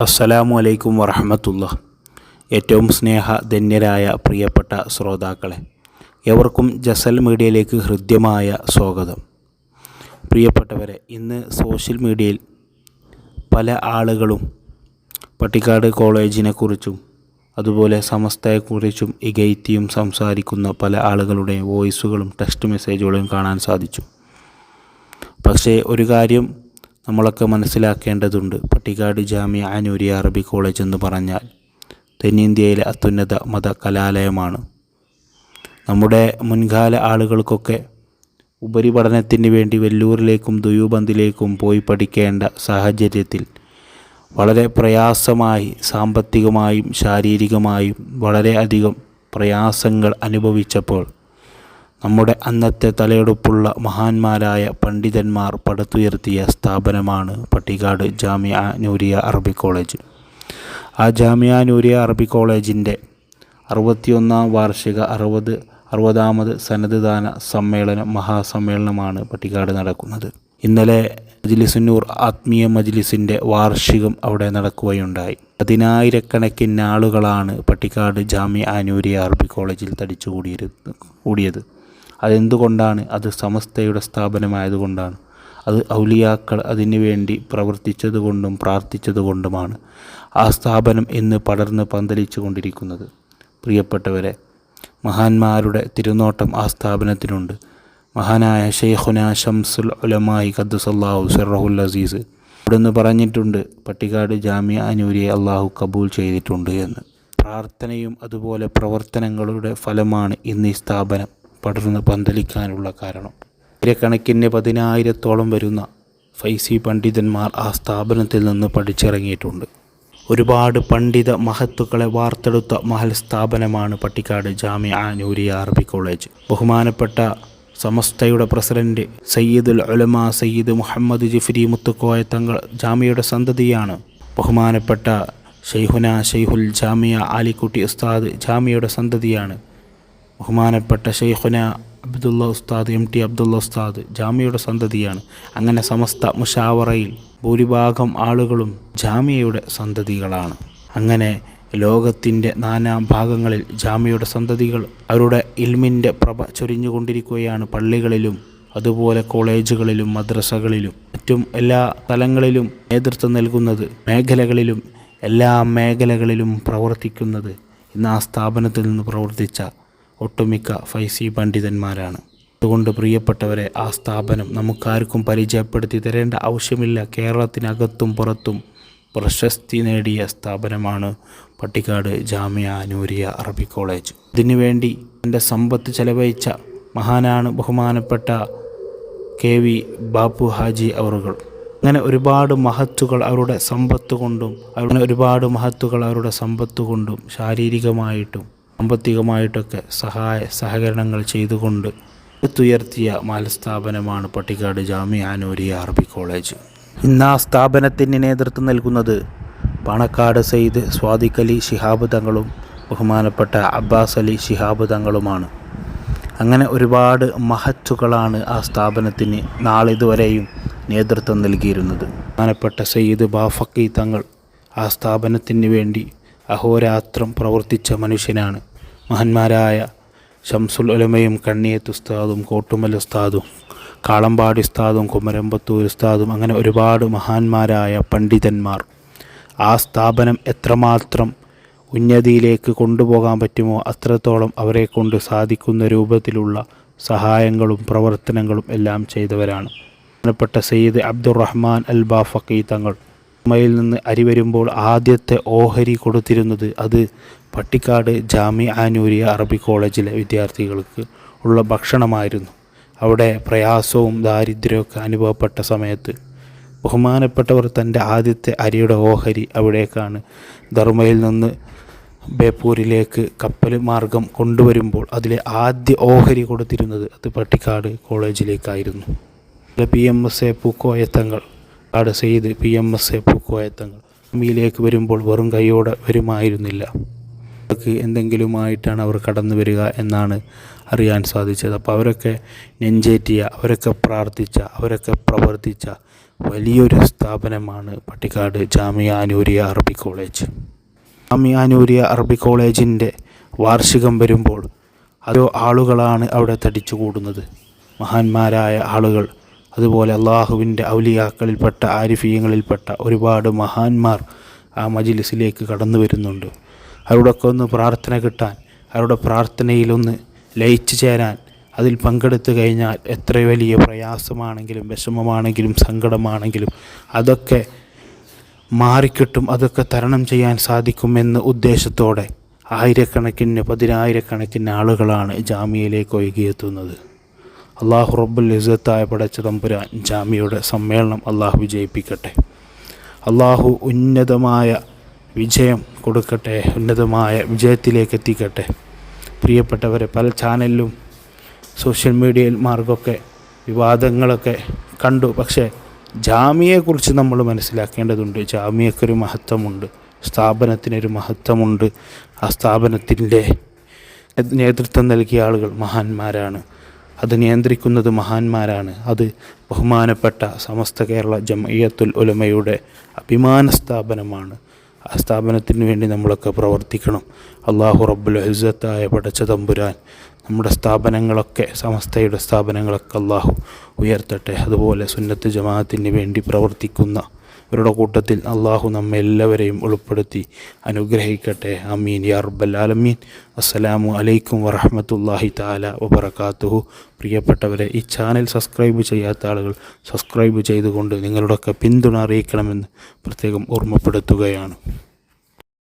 അസ്സലാമു അലൈക്കും വറഹമത്തുള്ള ഏറ്റവും സ്നേഹധന്യരായ പ്രിയപ്പെട്ട ശ്രോതാക്കളെ എവർക്കും ജസൽ മീഡിയയിലേക്ക് ഹൃദ്യമായ സ്വാഗതം. പ്രിയപ്പെട്ടവരെ ഇന്ന് സോഷ്യൽ മീഡിയയിൽ പല ആളുകളും പട്ടിക്കാട് കോളേജിനെക്കുറിച്ചും അതുപോലെ സമസ്തയെക്കുറിച്ചും ഇകൈത്തിയും സംസാരിക്കുന്ന പല ആളുകളുടെ വോയിസുകളും ടെക്സ്റ്റ് മെസ്സേജുകളും കാണാൻ സാധിച്ചു. പക്ഷേ ഒരു കാര്യം നമ്മളൊക്കെ മനസ്സിലാക്കേണ്ടതുണ്ട്. പട്ടിക്കാട് ജാമ്യ ആനൂരി അറബി കോളേജ് എന്ന് പറഞ്ഞാൽ തെന്നിന്ത്യയിലെ അത്യുന്നത മത കലാലയമാണ് നമ്മുടെ മുൻകാല ആളുകൾക്കൊക്കെ ഉപരിപഠനത്തിന് വേണ്ടി വെല്ലൂരിലേക്കും ദുയൂബന്ദിലേക്കും പോയി പഠിക്കേണ്ട സാഹചര്യത്തിൽ വളരെ പ്രയാസമായി സാമ്പത്തികമായും ശാരീരികമായും വളരെയധികം പ്രയാസങ്ങൾ അനുഭവിച്ചപ്പോൾ നമ്മുടെ അന്നത്തെ തലയെടുപ്പുള്ള മഹാന്മാരായ പണ്ഡിതന്മാർ പടുത്തുയർത്തിയ സ്ഥാപനമാണ് പട്ടിക്കാട് ജാമ്യ നൂരിയ അറബി കോളേജ്. ആ ജാമ്യ നൂരിയ അറബി കോളേജിന്റെ അറുപത്തിയൊന്നാം വാർഷിക അറുപത് അറുപതാമത് സന്നദ്ധദാന സമ്മേളനം മഹാസമ്മേളനമാണ് പട്ടിക്കാട് നടക്കുന്നത്. ഇന്നലെ മജ്ലിസുന്നൂർ ആത്മീയ മജ്ലിസിന്റെ വാർഷികം അവിടെ നടക്കുകയുണ്ടായി. പതിനായിരക്കണക്കിന് ആളുകളാണ് പട്ടിക്കാട് ജാമ്യ ആനൂരി അറബി കോളേജിൽ തടിച്ചുകൂടിയത് കൂടിയത്. അതെന്തുകൊണ്ടാണ് അത് സമസ്തയുടെ സ്ഥാപനമായതുകൊണ്ടാണ്? അത് ഔലിയാക്കൾ അതിനു വേണ്ടി പ്രവർത്തിച്ചതുകൊണ്ടും പ്രാർത്ഥിച്ചതുകൊണ്ടുമാണ് ആ സ്ഥാപനം ഇന്ന് പടർന്ന് പന്തലിച്ചു കൊണ്ടിരിക്കുന്നത് പ്രിയപ്പെട്ടവരെ മഹാന്മാരുടെ തിരുനോട്ടം ആ സ്ഥാപനത്തിനുണ്ട്. മഹാനായ ഷെയ്ഖുന ഷംസുൽ ഉലമായി ഖദ്ദസല്ലാഹു സിറഹുൽ അസീസ് ഇവിടുന്ന് പറഞ്ഞിട്ടുണ്ട് പട്ടിക്കാട് ജാമ്യ അനൂരിയെ അള്ളാഹു കബൂൽ ചെയ്തിട്ടുണ്ട് എന്ന്. പ്രാർത്ഥനയും അതുപോലെ പ്രവർത്തനങ്ങളുടെ ഫലമാണ് ഇന്ന് ഈ സ്ഥാപനം. പടർന്ന് പന്തലിക്കാനുള്ള കാരണം. ആയിരക്കണക്കിന് പതിനായിരത്തോളം വരുന്ന ഫൈസി പണ്ഡിതന്മാർ ആ സ്ഥാപനത്തിൽ നിന്ന് പഠിച്ചിറങ്ങിയിട്ടുണ്ട്. ഒരുപാട് പണ്ഡിത മഹത്തുക്കളെ വാർത്തെടുത്ത മഹൽ സ്ഥാപനമാണ് പട്ടിക്കാട് ജാമ്യ നൂരിയ അറബി കോളേജ്. ബഹുമാനപ്പെട്ട സമസ്തയുടെ പ്രസിഡന്റ് സയ്യിദുൽ ഉലമ സയ്യിദ് മുഹമ്മദ് ജിഫ്രി മുത്തുക്കോയ തങ്ങൾ ജാമ്യയുടെ സന്തതിയാണ്. ബഹുമാനപ്പെട്ട ഷെയ്ഹുന ഷെയ്ഹുൽ ജാമിയ ആലിക്കുട്ടി ഉസ്താദ് ജാമിയയുടെ സന്തതിയാണ്. ബഹുമാനപ്പെട്ട ഷെയ്ഖുന അബ്ദുള്ള ഉസ്താദ് എം ടി അബ്ദുള്ള ഉസ്താദ് ജാമ്യയുടെ സന്തതിയാണ്. അങ്ങനെ സമസ്ത മുഷാവറയിൽ ഭൂരിഭാഗം ആളുകളും ജാമ്യയുടെ സന്തതികളാണ്. അങ്ങനെ ലോകത്തിന്റെ നാനാ ഭാഗങ്ങളിൽ ജാമ്യയുടെ സന്തതികൾ അവരുടെ ഇൽമിന്റെ പ്രഭ ചൊരിഞ്ഞുകൊണ്ടിരിക്കുകയാണ്. പള്ളികളിലും അതുപോലെ കോളേജുകളിലും മദ്രസകളിലും മറ്റും എല്ലാ തലങ്ങളിലും നേതൃത്വം നൽകുന്നത് മേഖലകളിലും എല്ലാ മേഖലകളിലും പ്രവർത്തിക്കുന്നത് ഇന്ന് ആ സ്ഥാപനത്തിൽ നിന്ന് പ്രവർത്തിച്ച ഒട്ടുമിക്ക ഫൈസി പണ്ഡിതന്മാരാണ്. അതുകൊണ്ട് പ്രിയപ്പെട്ടവരെ ആ സ്ഥാപനം നമുക്കാർക്കും പരിചയപ്പെടുത്തി തരേണ്ട ആവശ്യമില്ല. കേരളത്തിനകത്തും പുറത്തും പ്രശസ്തി നേടിയ സ്ഥാപനമാണ് പട്ടിക്കാട് ജാമ്യ നൂരിയ അറബി കോളേജ്. ഇതിനുവേണ്ടി എന്റെ സമ്പത്ത് ചെലവഴിച്ച മഹാനാണ് ബഹുമാനപ്പെട്ട കെ വി ബാപ്പു ഹാജി അവറുകൾ. അങ്ങനെ ഒരുപാട് മഹത്തുകൾ അവരുടെ സമ്പത്ത് കൊണ്ടും അങ്ങനെ ഒരുപാട് മഹത്തുകൾ അവരുടെ സമ്പത്ത് കൊണ്ടും ശാരീരികമായിട്ടും സാമ്പത്തികമായിട്ടൊക്കെ സഹായ സഹകരണങ്ങൾ ചെയ്തുകൊണ്ട് എടുത്തുയർത്തിയ മാലസ്ഥാപനമാണ് പട്ടിക്കാട് ജാമ്യ അറബി കോളേജ്. ഇന്ന് ആ സ്ഥാപനത്തിന് നേതൃത്വം നൽകുന്നത് പാണക്കാട് സയ്യിദ് സ്വാദിഖ് അലി ശിഹാബ് തങ്ങളും ബഹുമാനപ്പെട്ട അബ്ബാസ് അലി ശിഹാബ് തങ്ങളുമാണ്. അങ്ങനെ ഒരുപാട് മഹത്തുകളാണ് ആ സ്ഥാപനത്തിന് നാളിതുവരെയും നേതൃത്വം നൽകിയിരുന്നത്. ബഹുമാനപ്പെട്ട സയ്യിദ് ബാഫക്കി തങ്ങൾ ആ സ്ഥാപനത്തിന് വേണ്ടി അഹോരാത്രം പ്രവർത്തിച്ച മനുഷ്യനാണ്. മഹാന്മാരായ ഷംസുൽ ഉലമയും കണ്ണിയത്ത് ഉസ്താദും കോട്ടുമൽ ഉസ്താദും കാളമ്പാടി ഉസ്താദും കുമരമ്പത്തൂർ ഉസ്താദും അങ്ങനെ ഒരുപാട് മഹാന്മാരായ പണ്ഡിതന്മാർ. ആ സ്ഥാപനം എത്രമാത്രം ഉന്നതിയിലേക്ക് കൊണ്ടുപോകാൻ പറ്റുമോ അത്രത്തോളം അവരെ കൊണ്ട് സാധിക്കുന്ന രൂപത്തിലുള്ള സഹായങ്ങളും പ്രവർത്തനങ്ങളും എല്ലാം ചെയ്തവരാണ്. പ്രധാനപ്പെട്ട സയ്യിദ് അബ്ദുറഹ്മാൻ അൽ ബാഫക്കി തങ്ങൾ. ഉമ്മയിൽ നിന്ന് അരി വരുമ്പോൾ ആദ്യത്തെ ഓഹരി കൊടുത്തിരുന്നത് അത് പട്ടിക്കാട് ജാമി ആനൂരിയ അറബി കോളേജിലെ വിദ്യാർത്ഥികൾക്ക് ഉള്ള ഭക്ഷണമായിരുന്നു. അവിടെ പ്രയാസവും ദാരിദ്ര്യമൊക്കെ അനുഭവപ്പെട്ട സമയത്ത് ബഹുമാനപ്പെട്ടവർ തന്റെ ആദ്യത്തെ അരിയുടെ ഓഹരി അവിടേക്കാണ് ധർമ്മയിൽ നിന്ന് ബേപ്പൂരിലേക്ക് കപ്പൽ മാർഗം കൊണ്ടുവരുമ്പോൾ അതിലെ ആദ്യ ഓഹരി കൊടുത്തിരുന്നത് അത് പട്ടിക്കാട് കോളേജിലേക്കായിരുന്നു. പി എം എസ് എ പൂക്കോയത്തങ്ങൾ കാട് സെയ്ത് പി എം എസ് എ പൂക്കോയത്തങ്ങൾ. ഭൂമിയിലേക്ക് വരുമ്പോൾ വെറും കൈയോടെ വരുമായിരുന്നില്ല. അവർക്ക് എന്തെങ്കിലുമായിട്ടാണ് അവർ കടന്നു വരിക എന്നാണ് അറിയാൻ സാധിച്ചത്. അപ്പോൾ അവരൊക്കെ നെഞ്ചേറ്റിയ അവരൊക്കെ പ്രാർത്ഥിച്ച അവരൊക്കെ പ്രവർത്തിച്ച വലിയൊരു സ്ഥാപനമാണ് പട്ടിക്കാട് ജാമിയ നൂരിയ അറബി കോളേജ്. ജാമിയ നൂരിയ അറബി കോളേജിന്റെ വാർഷികം വരുമ്പോൾ അതോ ആളുകളാണ് അവിടെ തടിച്ചു കൂടുന്നത് മഹാന്മാരായ ആളുകൾ അതുപോലെ അള്ളാഹുവിന്റെ ഔലിയാക്കളിൽപ്പെട്ട ആരിഫീയങ്ങളിൽപ്പെട്ട ഒരുപാട് മഹാന്മാർ ആ മജിലിസിലേക്ക് കടന്നു വരുന്നുണ്ട്. അവരോടൊക്കെ ഒന്ന് പ്രാർത്ഥന കിട്ടാൻ അവരുടെ പ്രാർത്ഥനയിലൊന്ന് ലയിച്ചു ചേരാൻ അതിൽ പങ്കെടുത്തു കഴിഞ്ഞാൽ എത്ര വലിയ പ്രയാസമാണെങ്കിലും വിഷമമാണെങ്കിലും സങ്കടമാണെങ്കിലും അതൊക്കെ മാറിക്കിട്ടും അതൊക്കെ തരണം ചെയ്യാൻ സാധിക്കുമെന്ന ഉദ്ദേശത്തോടെ ആയിരക്കണക്കിന് പതിനായിരക്കണക്കിന് ആളുകളാണ് ജാമ്യയിലേക്ക് ഒഴുകിയെത്തുന്നത്. അള്ളാഹു റബ്ബുൽ ഇസത്തായ പടച്ച തമ്പുരാൻ ജാമ്യയുടെ സമ്മേളനം അള്ളാഹു വിജയിപ്പിക്കട്ടെ അള്ളാഹു ഉന്നതമായ വിജയം കൊടുക്കട്ടെ ഉന്നതമായ വിജയത്തിലേക്ക് എത്തിക്കട്ടെ. പ്രിയപ്പെട്ടവരെ പല ചാനലിലും സോഷ്യൽ മീഡിയയിൽ മാർഗമൊക്കെ വിവാദങ്ങളൊക്കെ കണ്ടു. പക്ഷേ ജാമ്യയെക്കുറിച്ച് നമ്മൾ മനസ്സിലാക്കേണ്ടതുണ്ട്. ജാമ്യക്കൊരു മഹത്വമുണ്ട്. സ്ഥാപനത്തിനൊരു മഹത്വമുണ്ട്. ആ സ്ഥാപനത്തിന്റെ നേതൃത്വം നൽകിയ ആളുകൾ മഹാന്മാരാണ്. അത് നിയന്ത്രിക്കുന്നത് മഹാന്മാരാണ്. അത് ബഹുമാനപ്പെട്ട സമസ്ത കേരള ജമയത്തുൽ ഉലമയുടെ അഭിമാന സ്ഥാപനമാണ്. ആ സ്ഥാപനത്തിന് വേണ്ടി നമ്മളൊക്കെ പ്രവർത്തിക്കണം. അള്ളാഹു റബ്ബുൽ ഹുസത്തായ പടച്ച തമ്പുരാൻ നമ്മുടെ സ്ഥാപനങ്ങളൊക്കെ സമസ്തയുടെ സ്ഥാപനങ്ങളൊക്കെ അള്ളാഹു ഉയർത്തട്ടെ. അതുപോലെ സുന്നത്ത് ജമാഅത്തിന് വേണ്ടി പ്രവർത്തിക്കുന്ന ഇവരുടെ കൂട്ടത്തിൽ അള്ളാഹു നമ്മെ എല്ലാവരെയും ഉൾപ്പെടുത്തി അനുഗ്രഹിക്കട്ടെ. അമീൻ യാ റബ്ബൽ ആലമീൻ. അസ്സലാമു അലൈക്കും വറഹമത്തല്ലാഹി താല വബർക്കാത്തുഹു പ്രിയപ്പെട്ടവരെ ഈ ചാനൽ സബ്സ്ക്രൈബ് ചെയ്യാത്ത ആളുകൾ സബ്സ്ക്രൈബ് ചെയ്തുകൊണ്ട് നിങ്ങളുടെയൊക്കെ പിന്തുണ അറിയിക്കണമെന്ന് പ്രത്യേകം ഓർമ്മപ്പെടുത്തുകയാണ്.